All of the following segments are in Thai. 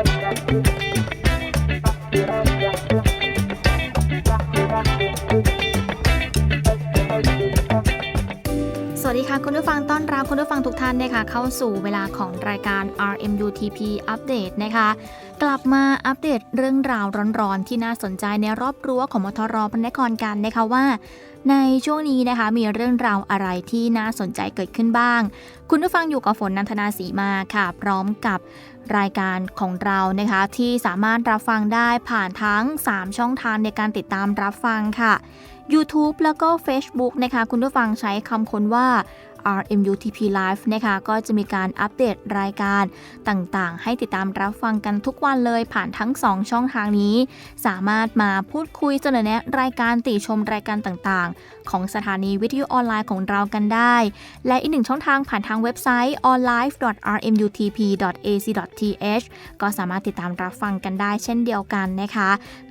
สวัสดีค่ะ คุณผู้ฟังต้อนรับคุณผู้ฟังทุกท่านนะคะเข้าสู่เวลาของรายการ RMUTP Update นะคะ กลับมาอัปเดตเรื่องราวร้อนๆ ที่น่าสนใจในรอบรั้วของมทรพระนครกันนะคะว่า ในช่วงนี้นะคะมีเรื่องราวอะไรที่น่าสนใจเกิดขึ้นบ้าง คุณผู้ฟังอยู่กับฝนนันทนาสีมาค่ะ พร้อมกับรายการของเรานะคะที่สามารถรับฟังได้ผ่านทั้ง 3 ช่องทางในการติดตามรับฟังค่ะ YouTube แล้วก็ Facebook นะคะ คุณผู้ฟังใช้คำค้นว่า RMUTP Live นะคะก็จะมีการอัปเดตรายการต่างๆ ให้ติดตามรับฟังกันทุกวันเลยผ่านทั้ง 2 ช่องทางนี้ สามารถมาพูดคุยเสนอแนะรายการติชมรายการต่างๆ ของสถานีวิทยุออนไลน์ของเรากันได้ และอีกหนึ่งช่องทางผ่านทางเว็บไซต์ onlive.rmutp.ac.th ก็สามารถติดตามรับฟังกันได้เช่นเดียวกันนะคะ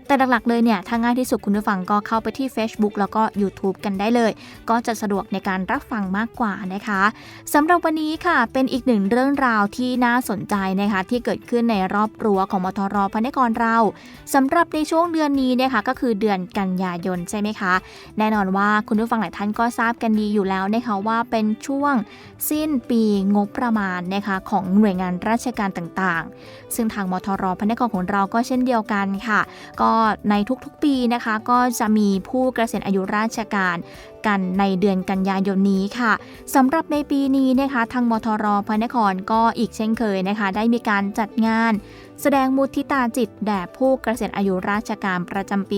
แต่หลักๆเลยเนี่ยถ้าง่ายที่สุดคุณผู้ฟังก็เข้าไปที่ Facebook แล้วก็ YouTube กันได้เลย ก็จะสะดวกในการรับฟังมากกว่านะคะสำหรับวันนี้ค่ะเป็นอีกหนึ่งเรื่องราวที่น่าสนใจนะคะที่เกิดขึ้นในรอบรั้วของมทรพระนครเราสำหรับในช่วงเดือนนี้นะคะก็คือเดือนกันยายนใช่ไหมคะ แน่นอนว่าคุณผู้ฟังหลายท่านก็ทราบกันดีอยู่แล้วนะคะว่าเป็นช่วงสิ้นปีงบประมาณนะคะของหน่วยงานราชการต่างๆ ซึ่งทางมทรพระนครของเราก็เช่นเดียวกันค่ะ ก็ในทุกๆปีนะคะ ก็จะมีผู้เกษียณอายุราชการกันในเดือนกันยายนนี้ค่ะสำหรับในปีนี้นะคะทางมทรพระนครก็อีกเช่นเคยนะคะ ได้มีการจัดงาน แสดงมุทิตาจิตแด่ผู้เกษียณอายุราชการประจำปี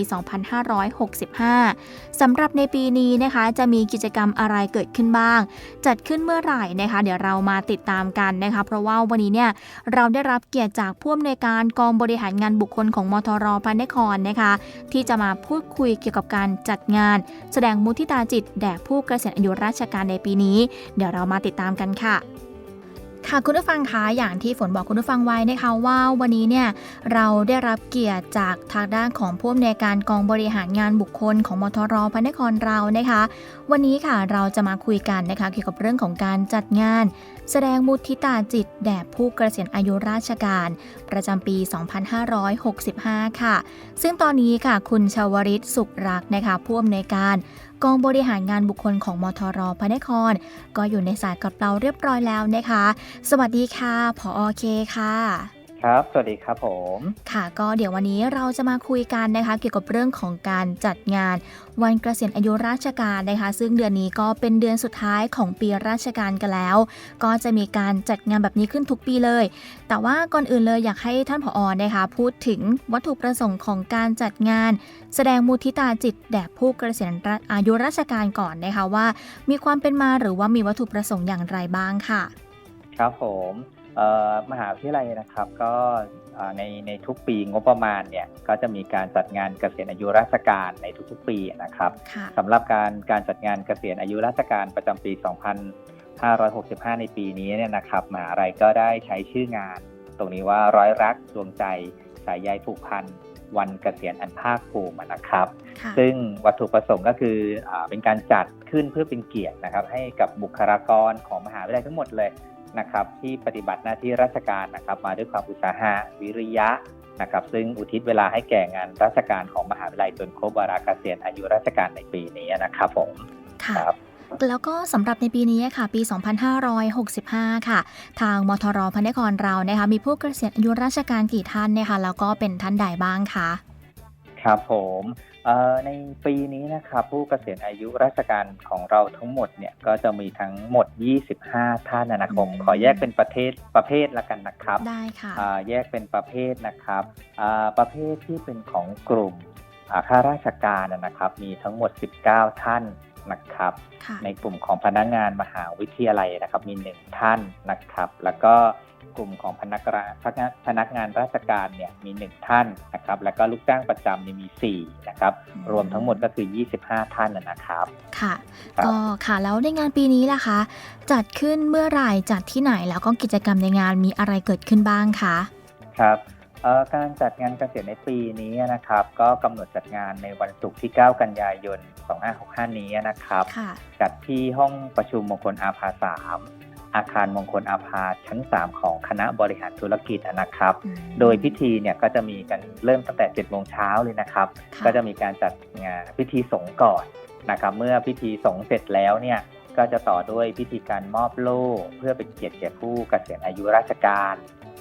2565สำหรับในปีนี้นะคะจะมีกิจกรรมอะไรเกิดขึ้นบ้าง จัดขึ้นเมื่อไหร่นะคะ เดี๋ยวเรามาติดตามกันนะคะ เพราะว่าวันนี้เนี่ยเราได้รับเกียรติจากผู้อำนวยการกองบริหารงานบุคคลของมทรพระนครนะคะ ที่จะมาพูดคุยเกี่ยวกับการจัดงาน แสดงมุทิตาจิตแด่ผู้เกษียณอายุราชการในปีนี้ เดี๋ยวเรามาติดตามกันค่ะค่ะคุณผู้ฟังคะอย่างที่ฝนบอกคุณผู้ฟังไว้นะคะว่าวันนี้เนี่ยเราได้รับเกียรติจากทางด้านของผู้อำนวยการกองบริหารงานบุคคลของมทรพระนครเรานะคะ วันนี้ค่ะเราจะมาคุยกันนะคะเกี่ยวกับเรื่องของการจัดงาน แสดงมุทิตาจิตแด่ผู้เกษียณอายุราชการ ประจำปี 2565 ค่ะ ซึ่งตอนนี้ค่ะคุณชาวริตสุขรักนะคะผู้อำนวยการ กองบริหารงานบุคคลของมทรพระนคร ก็อยู่ในสายกับเราเรียบร้อยแล้วนะคะ สวัสดีค่ะ ผอเคค่ะ ครับ สวัสดีครับผม ค่ะ ก็เดี๋ยววันนี้เราจะมาคุยกันนะคะ เกี่ยวกับเรื่องของการจัดงาน วันเกษียณอายุราชการนะคะ ซึ่งเดือนนี้ก็เป็นเดือนสุดท้ายของปีราชการกันแล้ว ก็จะมีการจัดงานแบบนี้ขึ้นทุกปีเลย แต่ว่าก่อนอื่นเลยอยากให้ท่านผอนะคะ พูดถึงวัตถุประสงค์ของการจัดงาน แสดงมุทิตาจิตแด่ผู้เกษียณอายุราชการก่อนนะคะว่า มีความเป็นมาหรือว่ามีวัตถุประสงค์อย่างไรบ้างค่ะ ครับผมเอ่อ มหาวิทยาลัยนะครับก็เอ่อในในทุกปีงบประมาณเนี่ยก็จะมีการจัดงานเกษียณอายุราชการในทุกๆปีนะครับค่ะสำหรับการการจัดงานเกษียณอายุราชการประจำปี 2565 ในปีนี้เนี่ยนะครับมหาอะไรก็ได้ใช้ชื่องาน ตรงนี้ว่าร้อยรักดวงใจสายใยผูกพันวันเกษียณอันภาคภูมินะครับค่ะซึ่งวัตถุประสงค์ก็คืออาเป็นการจัดขึ้นเพื่อเป็นเกียรตินะครับ ให้กับบุคลากรของมหาวิทยาลัยทั้งหมดเลย นะครับที่ปฏิบัติหน้าที่ราชการนะครับ มาด้วยความอุตสาหะวิริยะนะครับซึ่งอุทิศเวลาให้แก่งานราชการของมหาวิทยาลัยจนครบวาระเกษียณอายุราชการในปีนี้นะครับผมค่ะครับแล้วก็สำหรับในปีนี้ค่ะ ปี 2565 ค่ะ ทางมทรพระนครเรานะคะมีผู้เกษียณอายุราชการกี่ท่านนะคะแล้วก็เป็นท่านใดบ้างคะ ครับผมเอ่อในปีนี้นะครับผู้เกษียณอายุราชการของเราทั้งหมดเนี่ยก็จะมีทั้งหมด 25 ท่านนะครับผมขอแยกเป็นประเภทประเภทละกันนะครับได้ค่ะอ่าแยกเป็นประเภทนะครับอ่าประเภทที่เป็นของกลุ่มอ่าข้าราชการนะครับ มีทั้งหมด 19 ท่านนะครับค่ะในกลุ่มของพนักงานมหาวิทยาลัยนะครับ มีหนึ่งท่านนะครับ แล้วก็ กลุ่มของพนักงานพนักพนักงานราชการเนี่ยมีหนึ่งท่านนะครับ แล้วก็ลูกจ้างประจำเนี่ยมีสี่นะครับรวมทั้งหมดก็คือ 25 ท่านนะนะครับ ค่ะครับก็ค่ะแล้วในงานปีนี้ล่ะคะ จัดขึ้นเมื่อไหร่จัดที่ไหนแล้วก็กิจกรรมในงานมีอะไรเกิดขึ้นบ้างคะครับเอ่อการจัดงานเกษียณในปีนี้นะครับ ก็กำหนดจัดงานในวันศุกร์ที่ 9 กันยายน 2565 นี้นะครับค่ะจัดที่ห้องประชุมมงคลอาภาสาม อาคารมงคลอาภาชั้น 3 ของคณะบริหารธุรกิจนะครับอืมโดยพิธีเนี่ยก็จะมีกันเริ่มตั้งแต่7โมงเช้าเลยนะครับค่ะก็จะมีการจัดงานพิธีสงฆ์ก่อนนะครับ เมื่อพิธีสงฆ์เสร็จแล้วเนี่ยก็จะต่อด้วยพิธีการมอบโล่เพื่อเป็นเกียรติแก่ผู้เกษียณอายุราชการ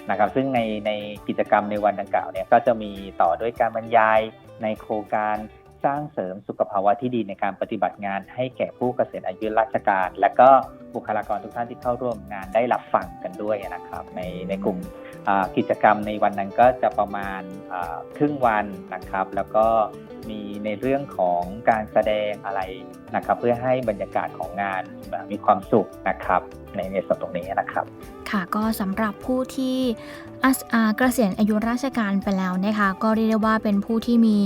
นะครับ ซึ่งในในกิจกรรมในวันดังกล่าวเนี่ยก็จะมีต่อด้วยการบรรยายในโครงการ สร้างเสริมสุขภาวะที่ดีในการปฏิบัติงาน ให้แก่ผู้เกษียณอายุราชการ และก็บุคลากรทุกท่านที่เข้าร่วมงานได้รับฟังกันด้วยนะครับในในกลุ่มกิจกรรมในวันนั้นก็จะประมาณครึ่งวันนะครับ แล้วก็มีในเรื่องของการแสดงอะไรนะครับ เพื่อให้บรรยากาศของงานมีความสุขนะครับ ในในส่วนตรงนี้นะครับ ค่ะก็สำหรับผู้ที่อาอ่าเกษียณอายุราชการไปแล้วนะคะก็เรียกได้ว่าเป็นผู้ที่มี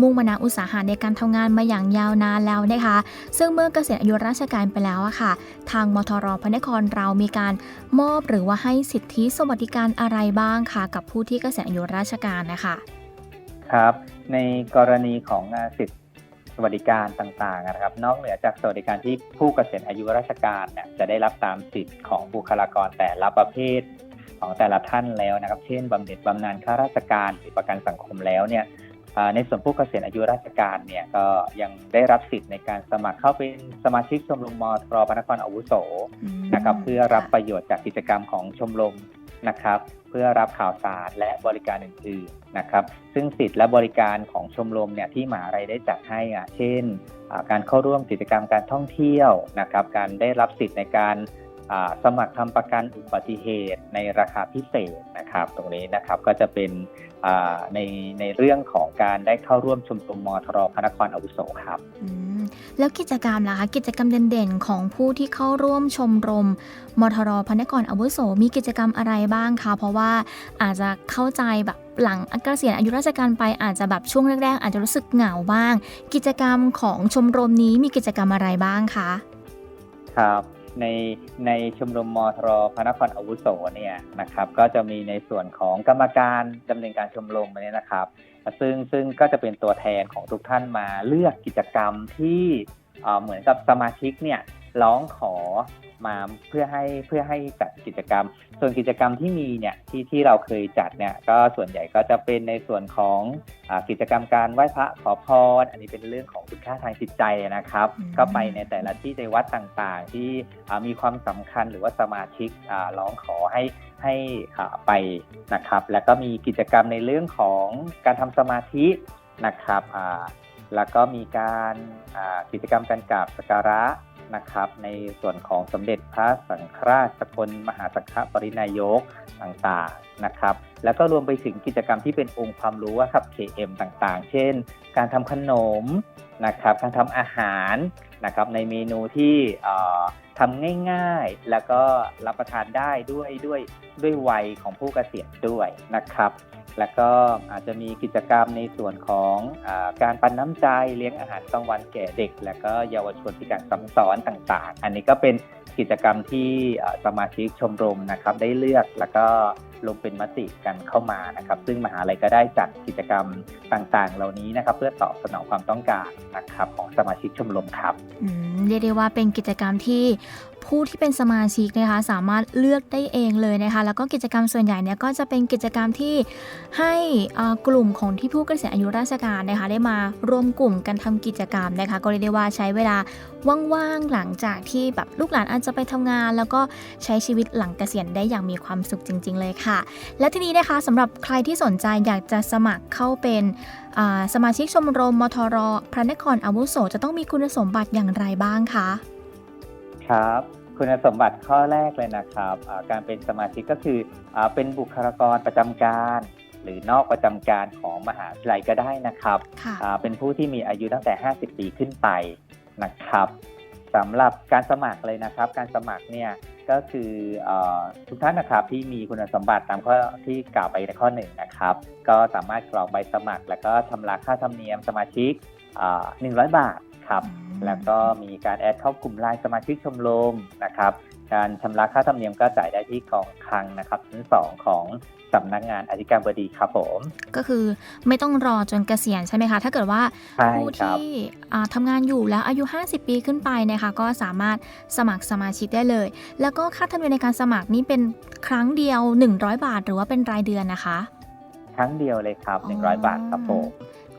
มุ่งมนะอุตสาหะในการทำงานมาอย่างยาวนานแล้วนะคะ ซึ่งเมื่อเกษียณอายุราชการไปแล้วอะค่ะ ทางมทรพระนครเรามีการมอบหรือว่าให้สิทธิสวัสดิการอะไรบ้างคะกับผู้ที่เกษียณอายุราชการนะคะ ครับ ในกรณีของงานสิทธิ สวัสดิการต่างๆนะครับ นอกเหนือจากสวัสดิการที่ผู้เกษียณอายุราชการเนี่ยจะได้รับตามสิทธิ์ของบุคลากรแต่ละประเภทของแต่ละท่านแล้วนะครับ เช่นบำเหน็จบำนาญข้าราชการหรือประกันสังคมแล้วเนี่ยอ่าในส่วนผู้เกษียณอายุราชการเนี่ยก็ยังได้รับสิทธิ์ในการสมัครเข้าเป็นสมาชิกชมรมมทรพระนครอาวุโสนะครับเพื่อรับประโยชน์จากกิจกรรมของชมรม นะครับเพื่อรับข่าวสารและบริการอื่นๆนะครับ ซึ่งสิทธิและบริการของชมรมเนี่ยที่มหาลัยได้จัดให้อะเช่น การเข้าร่วมกิจกรรมการท่องเที่ยวนะครับ การได้รับสิทธิ์ในการสมัครทำประกันอุบัติเหตุในราคาพิเศษนะครับ ตรงนี้นะครับก็จะเป็นในในเรื่องของการได้เข้าร่วมชมรมมทรพระนครอาวุโสครับอื แล้วกิจกรรมล่ะคะกิจกรรมเด่นๆ ของผู้ที่เข้าร่วมชมรมมทรพระนครอาวุโสมีกิจกรรมอะไรบ้างคะเพราะว่าอาจจะเข้าใจแบบหลังเกษียณอายุราชการไปอาจจะแบบช่วงแรกๆอาจจะรู้สึกเหงาบ้าง กิจกรรมของชมรมนี้มีกิจกรรมอะไรบ้างคะครับในในชมรมมทรพระนครอาวุโสเนี่ยนะครับ ก็จะมีในส่วนของกรรมการดำเนินการชมรมเนี่ยนะครับ ซึ่งซึ่งก็จะเป็นตัวแทนของทุกท่านมาเลือกกิจกรรมที่เอ่อเหมือนกับสมาชิกเนี่ยร้องขอมาเพื่อให้เพื่อให้จัดกิจกรรม ส่วนกิจกรรมที่มีเนี่ยที่ที่เราเคยจัดเนี่ยก็ส่วนใหญ่ก็จะเป็นในส่วนของอากิจกรรมการไหว้พระขอพร อันนี้เป็นเรื่องของคุณค่าทางจิตใจนะครับอืมก็ไปในแต่ละที่ในวัดต่างๆ ที่อ่ามีความสำคัญหรือว่าสมาชิกอ่าร้องขอให้ ให้ไปนะครับ แล้วก็มีกิจกรรมในเรื่องของการทำสมาธินะครับแล้วก็มีการกิจกรรมการกราบสักการะ นะครับ ในส่วนของสมเด็จพระสังฆราชสกลมหาสังฆปรินายกต่างๆนะครับ แล้วก็รวมไปถึงกิจกรรมที่เป็นองค์ความรู้ว่าครับ KM ต่างๆ เช่น การทำขนมนะครับ การทำอาหารนะครับในเมนูที่ทำง่ายๆ แล้วก็รับประทานได้ด้วยด้วยด้วยวัยของผู้เกษียณด้วยนะครับ แล้วก็อาจจะมีกิจกรรมในส่วนของอการปันน้ำใจเลี้ยงอาหารกลางวันแก่เด็ก และก็เยาวชนพิการซ้ำซ้อนต่างๆ อันนี้ก็เป็นกิจกรรมที่สมาชิกชมรมนะครับได้เลือกแล้วก็ลงเป็นมติกันเข้ามานะครับ ซึ่งมหาลัยก็ได้จัดกิจกรรมต่างๆ เหล่านี้นะครับ เพื่อตอบสนองความต้องการนะครับของสมาชิกชมรมครับเรียกได้ว่าเป็นกิจกรรมที่ ผู้ที่เป็นสมาชิกนะคะสามารถเลือกได้เองเลยนะคะ แล้วก็กิจกรรมส่วนใหญ่เนี่ยก็จะเป็นกิจกรรมที่ให้กลุ่มของที่ผู้เกษียณอายุราชการนะคะได้มารวมกลุ่มกันทำกิจกรรมนะคะ ก็เรียกได้ว่าใช้เวลาว่างๆหลังจากที่แบบลูกหลานอาจจะไปทำงาน แล้วก็ใช้ชีวิตหลังเกษียณได้อย่างมีความสุขจริง ๆ เลยค่ะ และทีนี้นะคะสำหรับใครที่สนใจอยากจะสมัครเข้าเป็นสมาชิกชมรมมทรพระนครอาวุโสจะต้องมีคุณสมบัติอย่างไรบ้างคะ ครับ คุณสมบัติข้อแรกเลยนะครับอ่าการเป็นสมาชิกก็คืออาเป็นบุคลากรประจำการ หรือนอกประจำการของมหาวิทยาลัยก็ได้นะครับค่ะอ่าเป็นผู้ที่มีอายุตั้งแต่ 50 ปีขึ้นไปนะครับสำหรับการสมัครเลยนะครับ การสมัครเนี่ยก็คือเออทุกท่านนะครับที่มีคุณสมบัติตามข้อที่กล่าวไปในข้อหนึ่งนะครับ ก็สามารถกรอกใบสมัคร แล้วก็ชำระค่าธรรมเนียมสมาชิกอ่า100 บาทครับ แล้วก็มีการแอดเข้ากลุ่มไลน์สมาชิกชมรมนะครับ การชำระค่าธรรมเนียมก็จ่ายได้ที่กองคลังนะครับชั้นสองของสำนักงานอธิการบดีครับผม ก็คือไม่ต้องรอจนเกษียณใช่ไหมคะ ถ้าเกิดว่าใช่ผู้ครับที่อ่าทำงานอยู่แล้วอายุ 50 ปีขึ้นไปนะคะก็สามารถสมัครสมาชิกได้เลย แล้วก็ค่าธรรมเนียมในการสมัครนี่เป็นครั้งเดียว 100 บาท หรือว่าเป็นรายเดือนนะคะ ครั้งเดียวเลยครับอ๋อ100 บาทครับผม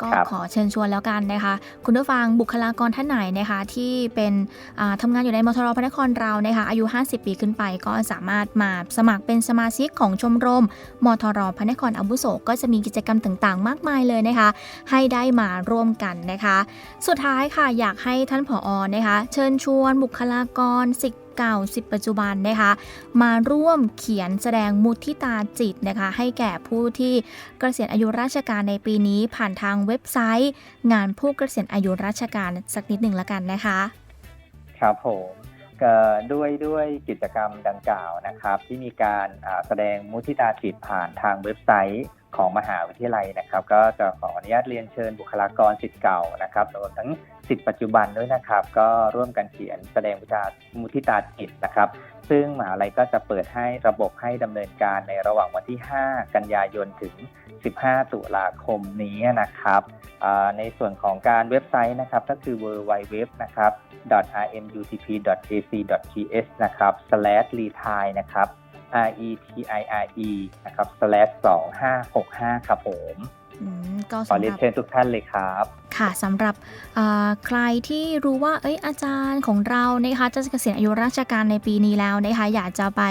ก็ขอเชิญชวนแล้วกันนะคะ คุณผู้ฟังบุคลากรท่านไหนนะคะที่เป็นอ่าทำงานอยู่ในมทรพระนครเรานะคะอายุ 50 ปีขึ้นไปก็สามารถมาสมัครเป็นสมาชิกของชมรมมทรพระนครอาวุโสก็จะมีกิจกรรมต่างๆ มากมายเลยนะคะ ให้ได้มาร่วมกันนะคะ สุดท้ายค่ะอยากให้ท่านผออนะคะ เชิญชวนบุคลากรสิทธิ เก่าสิทธิ์ปัจจุบันนะคะ มาร่วมเขียนแสดงมุทิตาจิตนะคะ ให้แก่ผู้ที่เกษียณอายุราชการในปีนี้ผ่านทางเว็บไซต์ งานผู้เกษียณอายุราชการสักนิดหนึ่งละกันนะคะ ครับผมด้วยด้วยกิจกรรมดังกล่าวนะครับ ที่มีการแสดงมุทิตาจิตผ่านทางเว็บไซต์ของมหาวิทยาลัยนะครับ ก็จะขออนุญาตเรียนเชิญบุคลากรสิทธิ์เก่านะครับรวมทั้ง สิทธิ์ปัจจุบันด้วยนะครับ ก็ร่วมกันเขียนแสดงมุทิตามุทิตาจิตนะครับ ซึ่งมหาลัยก็จะเปิดให้ระบบให้ดำเนินการในระหว่างวันที่ 5 กันยายนถึง 15 ตุลาคมนี้นะครับ ในส่วนของการเว็บไซต์นะครับ ก็คือ www นะครับ rmutp.ac.th นะครับ slash retire นะครับ r e t i r e นะครับ slash 2565 ครับผม ก็ขอสำเรีหยนรับเชิญทุกท่านเลยครับ ค่ะสำหรับอ่าใครที่รู้ว่าเอ้ยอาจารย์ของเรานะคะจะเกษียณอายุราชการในปีนี้แล้วนะคะอยากจะไป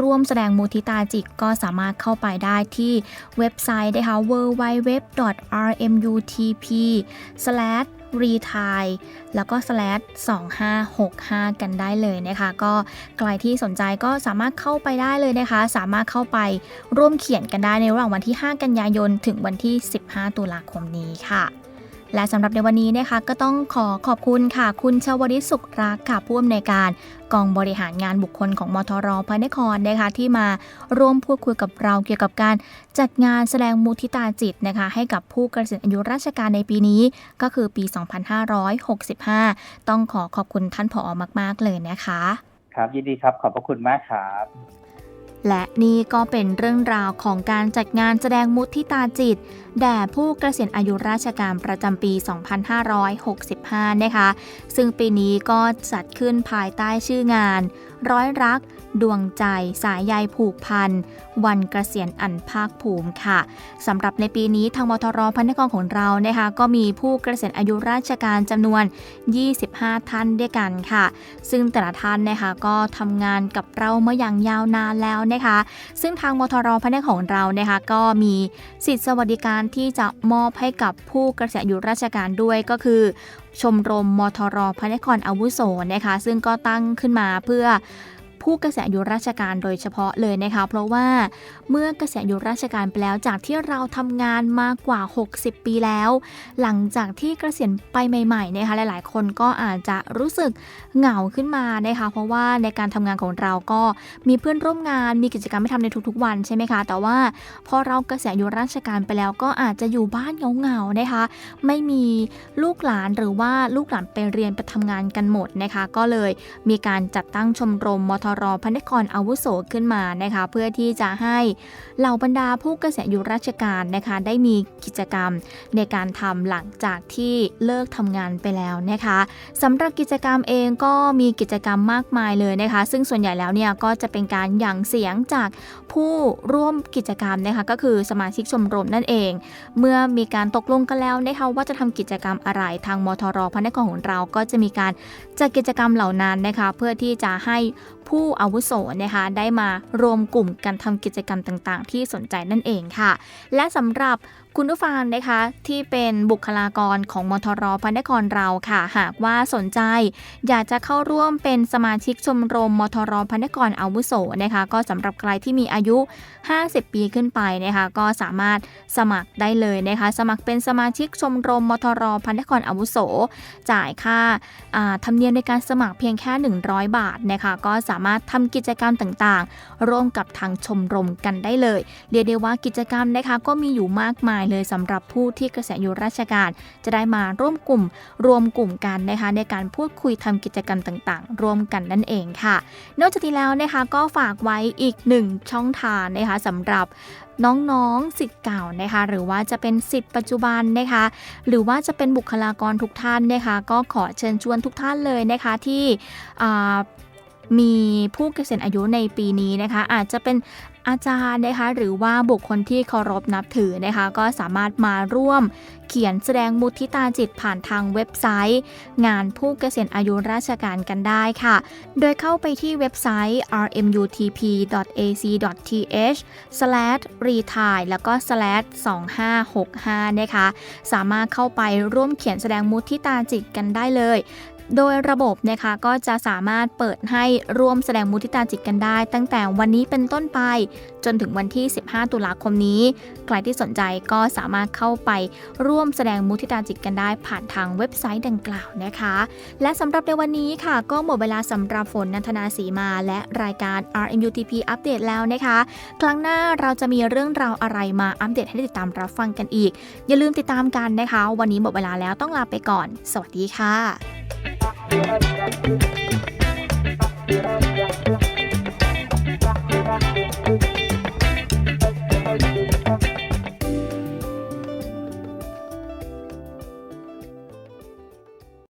ร่วมแสดงมุทิตาจิตก็สามารถเข้าไปได้ที่เว็บไซต์นะคะ www.rmutp retire แล้วก็ slash 2565 กันได้เลยนะคะ ก็ใครที่สนใจก็สามารถเข้าไปได้เลยนะคะ สามารถเข้าไปร่วมเขียนกันได้ในระหว่างวันที่ 5 กันยายน ถึงวันที่ 15 ตุลาคมนี้ค่ะ และสำหรับในวันนี้นะคะก็ต้องขอขอบคุณค่ะ คุณชวริตสุขรักค่ะผู้อำนวยการกองบริหารงานบุคคลของมทรพระนครนะคะที่มาร่วมพูดคุยกับเราเกี่ยวกับการจัดงานแสดงมุทิตาจิตนะคะให้กับผู้เกษียณอายุราชการในปีนี้ ก็คือปี 2565 ต้องขอขอบคุณท่านผอมาก ๆ เลยนะคะ ครับยินดีครับขอบพระคุณมากครับ และนี่ก็เป็นเรื่องราวของการจัดงานแสดงมุทิตาจิต แด่ผู้เกษียณอายุราชการประจำปี 2565 นะคะ ซึ่งปีนี้ก็จัดขึ้นภายใต้ชื่องาน ร้อยรัก ดวงใจ สายใยผูกพัน วันเกษียณอันภาคภูมิค่ะสำหรับในปีนี้ทางมทรพันธกรของเรานะคะก็มีผู้เกษียณอายุราชการจำนวน 25 ท่านด้วยกันค่ะ ซึ่งแต่ละท่านนะคะก็ทำงานกับเรามาอย่างยาวนานแล้วนะคะ ซึ่งทางมทรพันธกรของเรานะคะก็มีสิทธิสวัสดิการที่จะมอบให้กับผู้เกษียณอายุราชการด้วยก็คือชมรมมทรพระนครอาวุโสนะคะ ซึ่งก็ตั้งขึ้นมาเพื่อ ผู้เกษียณอายุราชการโดยเฉพาะเลยนะคะ เพราะว่าเมื่อเกษียณอายุราชการไปแล้วจากที่เราทำงานมากกว่า 60 ปีแล้ว หลังจากที่เกษียณไปใหม่ๆนะคะหลายๆ คนก็อาจจะรู้สึกเหงาขึ้นมานะคะเพราะว่าในการทำงานของเราก็มีเพื่อนร่วมงานมีกิจกรรมให้ทำในทุกๆ วันใช่ไหมคะแต่ว่าพอเราเกษียณอายุราชการไปแล้วก็อาจจะอยู่บ้านเหงาๆนะคะไม่มีลูกหลานหรือว่าลูกหลานไปเรียนไปทำงานกันหมดนะคะก็เลยมีการจัดตั้งชมรมมทรพระนครอาวุโสขึ้นมานะคะ เพื่อที่จะให้เหล่าบรรดาผู้เกษียณอายุราชการนะคะ ได้มีกิจกรรมในการทำหลังจากที่เลิกทำงานไปแล้วนะคะสำหรับกิจกรรมเองก็มีกิจกรรมมากมายเลยนะคะ ซึ่งส่วนใหญ่แล้วเนี่ยก็จะเป็นการหยั่งเสียงจากผู้ร่วมกิจกรรมนะคะก็คือสมาชิกชมรมนั่นเอง เมื่อมีการตกลงกันแล้วนะคะว่าจะทำกิจกรรมอะไรทางมทรพระนครของเราก็จะมีการจัดกิจกรรมเหล่านั้นนะคะ เพื่อที่จะให้ ผู้อาวุโสนะคะได้มารวมกลุ่มกันทำกิจกรรมต่างๆ ที่สนใจนั่นเองค่ะ และสำหรับ คุณผู้ฟังนะคะที่เป็นบุคลากรของมทรพระนครเราค่ะ หากว่าสนใจ อยากจะเข้าร่วมเป็นสมาชิกชมรมมทรพระนครอาวุโสนะคะ ก็สำหรับใครที่มีอายุ 50 ปีขึ้นไปนะคะ ก็สามารถสมัครได้เลยนะคะ สมัครเป็นสมาชิกชมรมมทรพระนครอาวุโส จ่ายค่าอ่าธรรมเนียมในการสมัครเพียงแค่ 100 บาทนะคะก็สามารถทำกิจกรรมต่างๆ ร่วมกับทางชมรมกันได้เลย เรียกได้ว่ากิจกรรมนะคะก็มีอยู่มากมายเลยสำหรับผู้ที่เกษียณอายุราชการ จะได้มาร่วมกลุ่มรวมกลุ่มกันนะคะในการพูดคุยทำกิจกรรมต่างๆ ร่วมกันนั่นเองค่ะ นอกจากนี้แล้วนะคะก็ฝากไว้อีกหนึ่งช่องทางนะคะสำหรับน้องๆสิทธิ์เก่านะคะหรือว่าจะเป็นสิทธิ์ปัจจุบันนะคะหรือว่าจะเป็นบุคลากรทุกท่านนะคะก็ขอเชิญชวนทุกท่านเลยนะคะที่มีผู้เกษียณอายุในปีนี้นะคะ อาจจะเป็น อาจารย์นะคะหรือว่าบุคคลที่เคารพนับถือนะคะก็สามารถมาร่วมเขียนแสดงมุทิตาจิตผ่านทางเว็บไซต์ งานผู้เกษียณอายุราชการกันได้ค่ะ โดยเข้าไปที่เว็บไซต์ rmutp.ac.th retire แล้วก็ 2565 นะคะ สามารถเข้าไปร่วมเขียนแสดงมุทิตาจิตกันได้เลย โดยระบบนะคะก็จะสามารถเปิดให้ร่วมแสดงมุทิตาจิตกันได้ ตั้งแต่วันนี้เป็นต้นไป จนถึงวันที่ 15 ตุลาคมนี้ ใครที่สนใจก็สามารถเข้าไปร่วมแสดงมุทิตาจิตกันได้ ผ่านทางเว็บไซต์ดังกล่าวนะคะ และสำหรับในวันนี้ค่ะ ก็หมดเวลาสำหรับฝนนันทนาสีมา และรายการ RMUTP อัปเดตแล้วนะคะ ครั้งหน้าเราจะมีเรื่องราวอะไรมาอัปเดตให้ติดตามรับฟังกันอีก อย่าลืมติดตามกันนะคะ วันนี้หมดเวลาแล้วต้องลาไปก่อน สวัสดีค่ะ Thank you.